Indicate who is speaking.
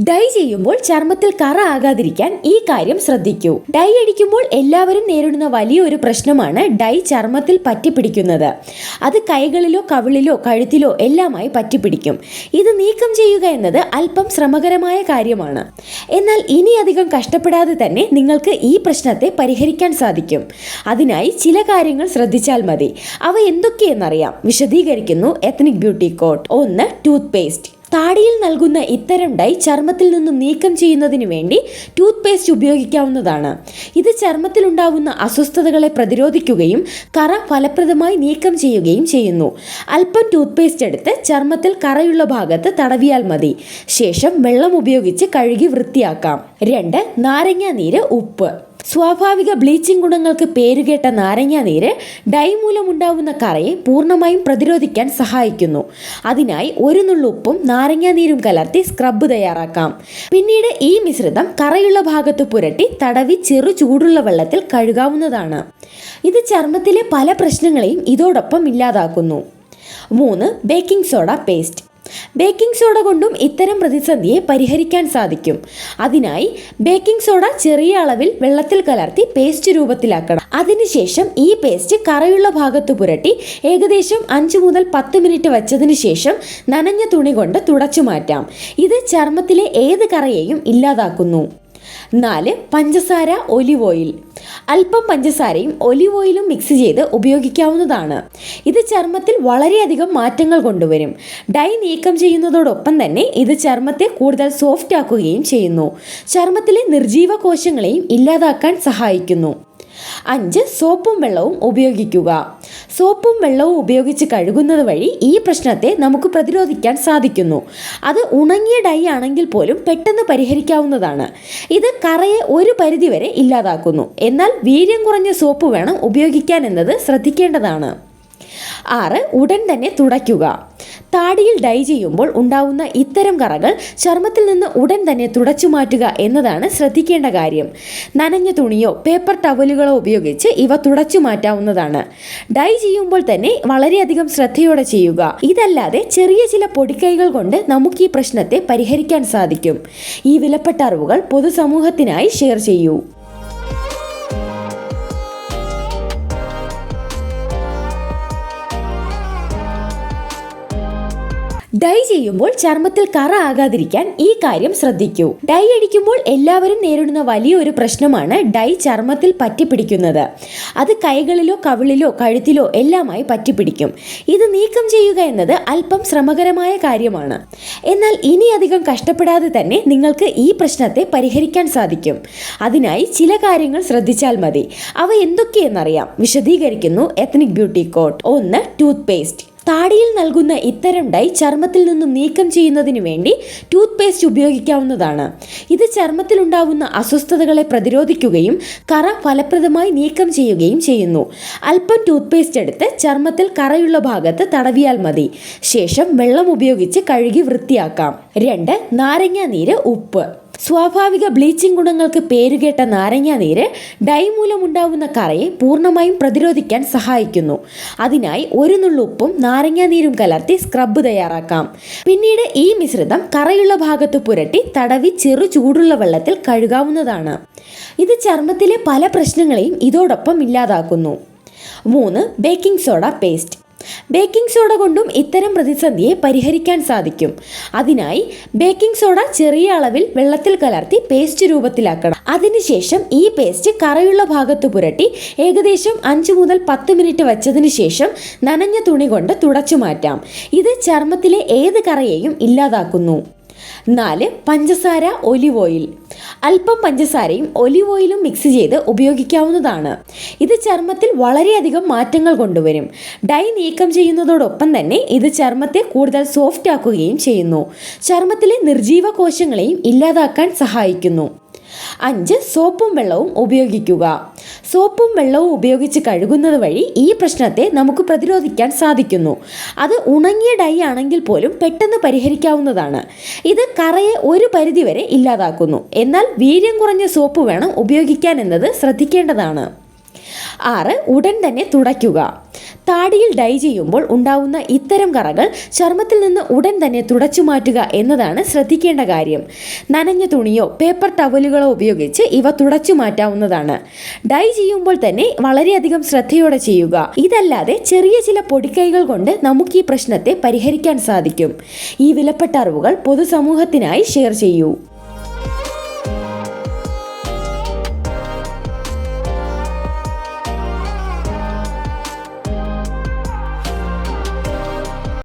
Speaker 1: Dye ചെയ്യുമ്പോൾ ചർമ്മത്തിൽ കറ ആകാതിരിക്കാൻ ഈ കാര്യം ശ്രദ്ധിക്കൂ. ഡൈ അടിക്കുമ്പോൾ എല്ലാവരും നേരിടുന്ന വലിയൊരു പ്രശ്നമാണ് ഡൈ ചർമ്മത്തിൽ പറ്റിപ്പിടിക്കുന്നത്. അത് കൈകളിലോ കവിളിലോ കഴുത്തിലോ എല്ലാമായി പറ്റിപ്പിടിക്കും. ഇത് നീക്കം ചെയ്യുക എന്നത് അല്പം ശ്രമകരമായ കാര്യമാണ്. എന്നാൽ ഇനി അധികം കഷ്ടപ്പെടാതെ തന്നെ നിങ്ങൾക്ക് ഈ പ്രശ്നത്തെ പരിഹരിക്കാൻ സാധിക്കും. അതിനായി ചില കാര്യങ്ങൾ ശ്രദ്ധിച്ചാൽ മതി. അവ എന്തൊക്കെയെന്നറിയാം. വിശദീകരിക്കുന്നു എത്നിക് ബ്യൂട്ടി കോട്ട് ഒന്ന് ടൂത്ത് പേസ്റ്റ് താടിയിൽ നൽകുന്ന ഇത്തരം ഡൈ ചർമ്മത്തിൽ നിന്നും നീക്കം ചെയ്യുന്നതിന് വേണ്ടി ടൂത്ത് പേസ്റ്റ് ഉപയോഗിക്കാവുന്നതാണ്. ഇത് ചർമ്മത്തിലുണ്ടാവുന്ന അസ്വസ്ഥതകളെ പ്രതിരോധിക്കുകയും കറ ഫലപ്രദമായി നീക്കം ചെയ്യുകയും ചെയ്യുന്നു. അല്പം ടൂത്ത് പേസ്റ്റ് എടുത്ത് ചർമ്മത്തിൽ കറയുള്ള ഭാഗത്ത് തടവിയാൽ മതി. ശേഷം വെള്ളം ഉപയോഗിച്ച് കഴുകി വൃത്തിയാക്കാം. രണ്ട് നാരങ്ങ നീര് ഉപ്പ്. സ്വാഭാവിക ബ്ലീച്ചിങ് ഗുണങ്ങൾക്ക് പേരുകേട്ട നാരങ്ങ നീര് ഡൈ മൂലമുണ്ടാവുന്ന കറയെ പൂർണമായും പ്രതിരോധിക്കാൻ സഹായിക്കുന്നു. അതിനായി ഒരു നുള്ളുപ്പും നാരങ്ങ നീരും കലർത്തി സ്ക്രബ് തയ്യാറാക്കാം. പിന്നീട് ഈ മിശ്രിതം കറയുള്ള ഭാഗത്ത് പുരട്ടി തടവി ചെറു ചൂടുള്ള വെള്ളത്തിൽ കഴുകാവുന്നതാണ്. ഇത് ചർമ്മത്തിലെ പല പ്രശ്നങ്ങളെയും ഇതോടൊപ്പം ഇല്ലാതാക്കുന്നു. മൂന്ന് baking soda paste. Baking soda കൊണ്ടും ഇത്തരം പ്രതിസന്ധിയെ പരിഹരിക്കാൻ സാധിക്കും. അതിനായി ബേക്കിംഗ് സോഡ ചെറിയ അളവിൽ വെള്ളത്തിൽ കലർത്തി പേസ്റ്റ് രൂപത്തിലാക്കണം. അതിനുശേഷം ഈ പേസ്റ്റ് കറയുള്ള ഭാഗത്ത് പുരട്ടി ഏകദേശം അഞ്ച് മുതൽ പത്ത് മിനിറ്റ് വച്ചതിന് ശേഷം നനഞ്ഞ തുണി കൊണ്ട് തുടച്ചു മാറ്റാം. ഇത് ചർമ്മത്തിലെ ഏത് കറയെയും ഇല്ലാതാക്കുന്നു. നാല് പഞ്ചസാര ഒലിവ് ഓയിൽ. അല്പം പഞ്ചസാരയും ഒലിവ് ഓയിലും മിക്സ് ചെയ്ത് ഉപയോഗിക്കാവുന്നതാണ്. ഇത് ചർമ്മത്തിൽ വളരെയധികം മാറ്റങ്ങൾ കൊണ്ടുവരും. ഡൈ നീക്കം ചെയ്യുന്നതോടൊപ്പം തന്നെ ഇത് ചർമ്മത്തെ കൂടുതൽ സോഫ്റ്റ് ആക്കുകയും ചെയ്യുന്നു. ചർമ്മത്തിലെ നിർജീവ കോശങ്ങളെയും ഇല്ലാതാക്കാൻ സഹായിക്കുന്നു. അഞ്ച് സോപ്പും വെള്ളവും ഉപയോഗിക്കുക. സോപ്പും വെള്ളവും ഉപയോഗിച്ച് കഴുകുന്നത് വഴി ഈ പ്രശ്നത്തെ നമുക്ക് പ്രതിരോധിക്കാൻ സാധിക്കുന്നു. അത് ഉണങ്ങിയ ഡൈ ആണെങ്കിൽ പോലും പെട്ടെന്ന് പരിഹരിക്കാവുന്നതാണ്. ഇത് കറയെ ഒരു പരിധിവരെ ഇല്ലാതാക്കുന്നു. എന്നാൽ വീര്യം കുറഞ്ഞ സോപ്പ് വേണം ഉപയോഗിക്കാൻ എന്നത് ശ്രദ്ധിക്കേണ്ടതാണ്. ആറ് ഉടൻ തന്നെ തുടയ്ക്കുക. താടിയിൽ ഡൈ ചെയ്യുമ്പോൾ ഉണ്ടാവുന്ന ഇത്തരം കറകൾ ചർമ്മത്തിൽ നിന്ന് ഉടൻ തന്നെ തുടച്ചു മാറ്റുക എന്നതാണ് ശ്രദ്ധിക്കേണ്ട കാര്യം. നനഞ്ഞ തുണിയോ പേപ്പർ ടവലുകളോ ഉപയോഗിച്ച് ഇവ തുടച്ചു മാറ്റാവുന്നതാണ്. ഡൈ ചെയ്യുമ്പോൾ തന്നെ വളരെയധികം ശ്രദ്ധയോടെ ചെയ്യുക. ഇതല്ലാതെ ചെറിയ ചില പൊടിക്കൈകൾ കൊണ്ട് നമുക്ക് ഈ പ്രശ്നത്തെ പരിഹരിക്കാൻ സാധിക്കും. ഈ വിലപ്പെട്ട അറിവുകൾ പൊതുസമൂഹത്തിനായി ഷെയർ ചെയ്യൂ. ഡൈ ചെയ്യുമ്പോൾ ചർമ്മത്തിൽ കറ ആകാതിരിക്കാൻ ഈ കാര്യം ശ്രദ്ധിക്കൂ. ഡൈ അടിക്കുമ്പോൾ എല്ലാവരും നേരിടുന്ന വലിയൊരു പ്രശ്നമാണ് ഡൈ ചർമ്മത്തിൽ പറ്റിപ്പിടിക്കുന്നത്. അത് കൈകളിലോ കവിളിലോ കഴുത്തിലോ എല്ലാമായി പറ്റിപ്പിടിക്കും. ഇത് നീക്കം ചെയ്യുക എന്നത് അല്പം ശ്രമകരമായ കാര്യമാണ്. എന്നാൽ ഇനി അധികം കഷ്ടപ്പെടാതെ തന്നെ നിങ്ങൾക്ക് ഈ പ്രശ്നത്തെ പരിഹരിക്കാൻ സാധിക്കും. അതിനായി ചില കാര്യങ്ങൾ ശ്രദ്ധിച്ചാൽ മതി. അവ എന്തൊക്കെയെന്നറിയാം. വിശദീകരിക്കുന്നു എത്നിക് ബ്യൂട്ടി കോട്ട് ഒന്ന് ടൂത്ത് പേസ്റ്റ് താടിയിൽ നൽകുന്ന ഇത്തരം ഡൈ ചർമ്മത്തിൽ നിന്നും നീക്കം ചെയ്യുന്നതിന് വേണ്ടി ടൂത്ത് പേസ്റ്റ് ഉപയോഗിക്കാവുന്നതാണ്. ഇത് ചർമ്മത്തിലുണ്ടാവുന്ന അസ്വസ്ഥതകളെ പ്രതിരോധിക്കുകയും കറ ഫലപ്രദമായി നീക്കം ചെയ്യുകയും ചെയ്യുന്നു. അല്പം ടൂത്ത് പേസ്റ്റ് എടുത്ത് ചർമ്മത്തിൽ കറയുള്ള ഭാഗത്ത് തടവിയാൽ മതി. ശേഷം വെള്ളം ഉപയോഗിച്ച് കഴുകി വൃത്തിയാക്കാം. രണ്ട് നാരങ്ങ നീര് ഉപ്പ്. സ്വാഭാവിക ബ്ലീച്ചിങ് ഗുണങ്ങൾക്ക് പേരുകേട്ട നാരങ്ങ നീര് ഡൈ മൂലമുണ്ടാവുന്ന കറയെ പൂർണമായും പ്രതിരോധിക്കാൻ സഹായിക്കുന്നു. അതിനായി ഒരു നുള്ളുപ്പും നാരങ്ങ നീരും കലർത്തി സ്ക്രബ്ബ് തയ്യാറാക്കാം. പിന്നീട് ഈ മിശ്രിതം കറയുള്ള ഭാഗത്ത് പുരട്ടി തടവി ചെറു ചൂടുള്ള വെള്ളത്തിൽ കഴുകാവുന്നതാണ്. ഇത് ചർമ്മത്തിലെ പല പ്രശ്നങ്ങളെയും ഇതോടൊപ്പം ഇല്ലാതാക്കുന്നു. മൂന്ന് baking soda paste. Baking soda കൊണ്ടും ഇത്തരം പ്രതിസന്ധിയെ പരിഹരിക്കാൻ സാധിക്കും. അതിനായി ബേക്കിംഗ് സോഡ ചെറിയ അളവിൽ വെള്ളത്തിൽ കലർത്തി പേസ്റ്റ് രൂപത്തിലാക്കണം. അതിനുശേഷം ഈ പേസ്റ്റ് കറയുള്ള ഭാഗത്ത് പുരട്ടി ഏകദേശം അഞ്ച് മുതൽ പത്ത് മിനിറ്റ് വച്ചതിന് ശേഷം നനഞ്ഞ തുണി കൊണ്ട് തുടച്ചു മാറ്റാം. ഇത് ചർമ്മത്തിലെ ഏത് കറയെയും ഇല്ലാതാക്കുന്നു. നാല് പഞ്ചസാര ഒലിവ് ഓയിൽ. അല്പം പഞ്ചസാരയും ഒലിവ് ഓയിലും മിക്സ് ചെയ്ത് ഉപയോഗിക്കാവുന്നതാണ്. ഇത് ചർമ്മത്തിൽ വളരെയധികം മാറ്റങ്ങൾ കൊണ്ടുവരും. ഡൈ നീക്കം ചെയ്യുന്നതോടൊപ്പം തന്നെ ഇത് ചർമ്മത്തെ കൂടുതൽ സോഫ്റ്റ് ആക്കുകയും ചെയ്യുന്നു. ചർമ്മത്തിലെ നിർജീവ കോശങ്ങളെയും ഇല്ലാതാക്കാൻ സഹായിക്കുന്നു. അഞ്ച് സോപ്പും വെള്ളവും ഉപയോഗിക്കുക. സോപ്പും വെള്ളവും ഉപയോഗിച്ച് കഴുകുന്നത് വഴി ഈ പ്രശ്നത്തെ നമുക്ക് പ്രതിരോധിക്കാൻ സാധിക്കുന്നു. അത് ഉണങ്ങിയ ഡൈ ആണെങ്കിൽ പോലും പെട്ടെന്ന് പരിഹരിക്കാവുന്നതാണ്. ഇത് കറയെ ഒരു പരിധിവരെ ഇല്ലാതാക്കുന്നു. എന്നാൽ വീര്യം കുറഞ്ഞ സോപ്പ് വേണം ഉപയോഗിക്കാൻ എന്നത് ശ്രദ്ധിക്കേണ്ടതാണ്. ആറ് ഉടൻ തന്നെ തുടയ്ക്കുക. താടിയിൽ ഡൈ ചെയ്യുമ്പോൾ ഉണ്ടാവുന്ന ഇത്തരം കറകൾ ചർമ്മത്തിൽ നിന്ന് ഉടൻ തന്നെ തുടച്ചു മാറ്റുക എന്നതാണ് ശ്രദ്ധിക്കേണ്ട കാര്യം. നനഞ്ഞ തുണിയോ പേപ്പർ ടവലുകളോ ഉപയോഗിച്ച് ഇവ തുടച്ചു മാറ്റാവുന്നതാണ്. ഡൈ ചെയ്യുമ്പോൾ തന്നെ വളരെയധികം ശ്രദ്ധയോടെ ചെയ്യുക. ഇതല്ലാതെ ചെറിയ ചില പൊടിക്കൈകൾ കൊണ്ട് നമുക്ക് ഈ പ്രശ്നത്തെ പരിഹരിക്കാൻ സാധിക്കും. ഈ വിലപ്പെട്ട അറിവുകൾ പൊതുസമൂഹത്തിനായി ഷെയർ ചെയ്യൂ.